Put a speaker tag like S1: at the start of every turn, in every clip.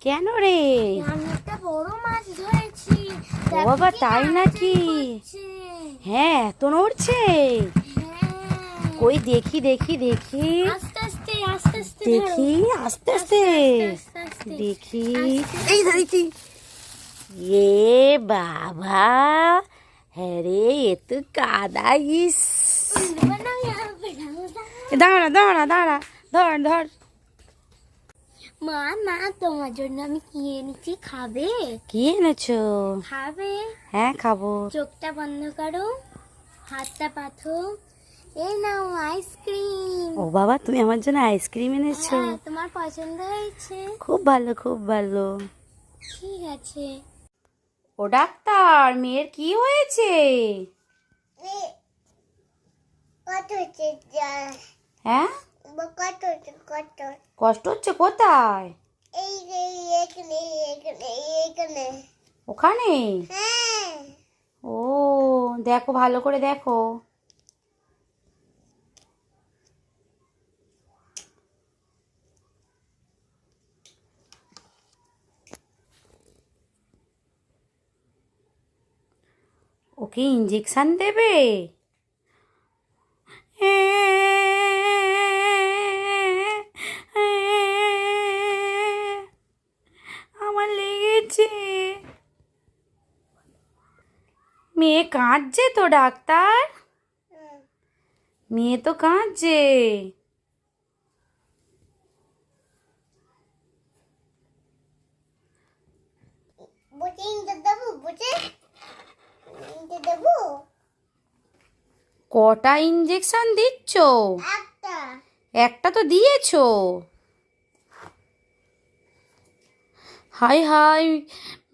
S1: কেন রে? বাবা তাই নাকি? হ্যাঁ এত নড়ছে। কই দেখি দেখি দেখি। দেখি আস্তে আস্তে। দেখি। এই ধরেছি এ বাবা। হ্যারে এ তো
S2: কাদাইস।
S1: দাঁড়া দাঁড়া দাঁড়া। ধর ধর।
S2: মা মা তোমার জন্য আমি কি এনেছি? খাবে?
S1: কি এনেছো?
S2: খাবে?
S1: হ্যাঁ খাব।
S2: চোখটা বন্ধ করো হাতটা পাথো এই নাও আইসক্রিম।
S1: ও বাবা তুমি আমার জন্য আইসক্রিম এনেছো?
S2: হ্যাঁ, তোমার পছন্দ হয়েছে।
S1: খুব ভালো খুব ভালো।
S2: ঠিক আছে।
S1: ও ডাক্তার মেয়ের কি হয়েছে?
S2: কত
S1: হ্যাঁ? কষ্ট হচ্ছে কোথায়? ওখানে? ও দেখো ভালো করে দেখো। ওকে ইঞ্জেকশন দেবে? মেয়ে কাঁদছে তো ডাক্তার? মেয়ে তো কাঁদছে। কটা ইঞ্জেকশন দিচ্ছ?
S2: একটা।
S1: একটা তো দিয়েছ। হাই হাই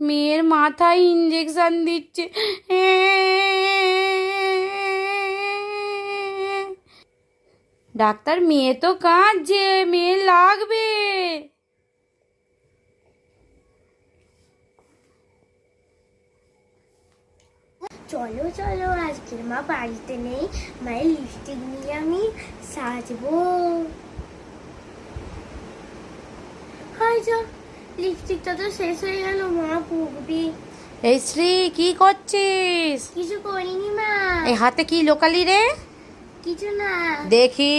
S1: মেয়ের মাথায় ইঞ্জেকশন দিচ্ছে ডাক্তার মেয়ে তো কাঁদছে মেয়ে লাগবে
S2: চলো চলো আজকের মা বাড়িতে নেই মায়ের লিপস্টিক নিয়ে আমি সাজবো হয়তো লিপস্টিকটা তো শেষ হয়ে গেল মা পুকবি
S1: এই শ্রী কি করছিস?
S2: কিছু করিনি মা।
S1: এই হাতে কি লোকালি রে?
S2: কিছু না।
S1: দেখি।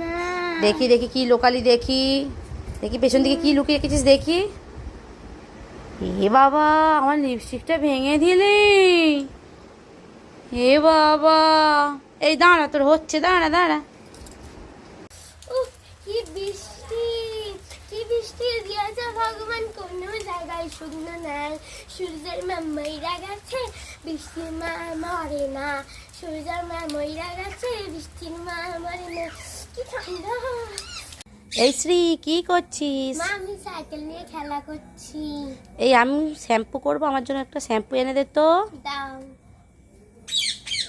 S2: না।
S1: দেখি দেখি কি লোকালি দেখি। দেখি পেছন দিকে কি লুকিয়ে রেখেছিস দেখি। এ বাবা আমার লিপস্টিকটা ভেঙে দিলি। এ বাবা। এই দাঁড়া তোর হচ্ছে দাঁড়া দাঁড়া।
S2: কি বৃষ্টি। বৃষ্টি দিয়েছে ভগবান কোনো জায়গায় শুকনো নাই। সূর্যের মা ময়রা গেছে বৃষ্টির মা মরে না। সূর্যের মা ময়রা গেছে বৃষ্টির মা মরে না। কি ঠান্ডা।
S1: এই শ্রী কি করছিস?
S2: মা আমি সাইকেল নিয়ে খেলা করছি।
S1: এই আমি শ্যাম্পু করব আমার জন্য একটা শ্যাম্পু এনে দে তো।
S2: দাও।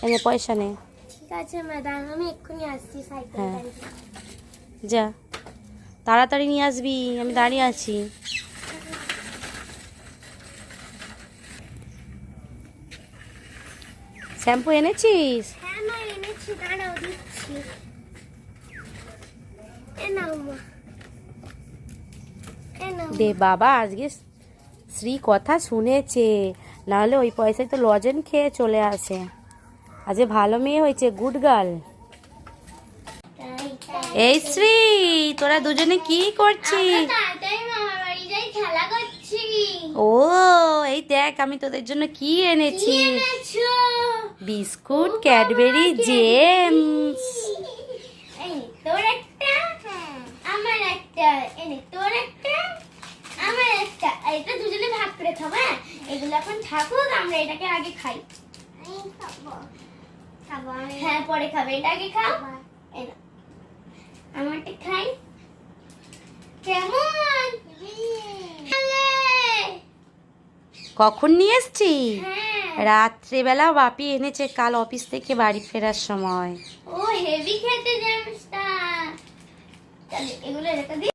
S1: এনে পয়সা নে।
S2: ঠিক আছে ম্যাডাম আমি এক্ষুনি আসছি সাইকেল
S1: হ্যাঁ। যা। তাড়াতাড়ি নিয়ে আসবি আমি দাঁড়িয়ে আছি। শ্যাম্পু এনেছিস?
S2: হ্যাঁ
S1: দে বাবা আজকে শ্রী কথা শুনেছে। নাহলে ওই পয়সায় তো লজেন খেয়ে চলে আসে। আজকে ভালো মেয়ে হয়েছে গুড গার্ল এই শ্রী তোরা দুজনে কি করছিস ও এই দেখ আমি তোদের জন্য কি এনেছি? Biscuit Cadbury Gems.
S2: এই তোর একটা? আমার একটা। তোর একটা আমার একটা। আর দুজনে ভাগ করে খাব হ্যাঁ? এগুলো এখন থাকুক আমরা এটাকে আগে খাই। হ্যাঁ পরে খাবে। এটা আগে খাও এই নাও। আমারটা খাই কেমন ভালো।
S1: কখন নিয়ে এসছি?
S2: হ্যাঁ।
S1: রাত্রেবেলা বাপি এনেছে কাল অফিস থেকে বাড়ি ফেরার সময়।
S2: ও হেভি খেতে এগুলো রেখে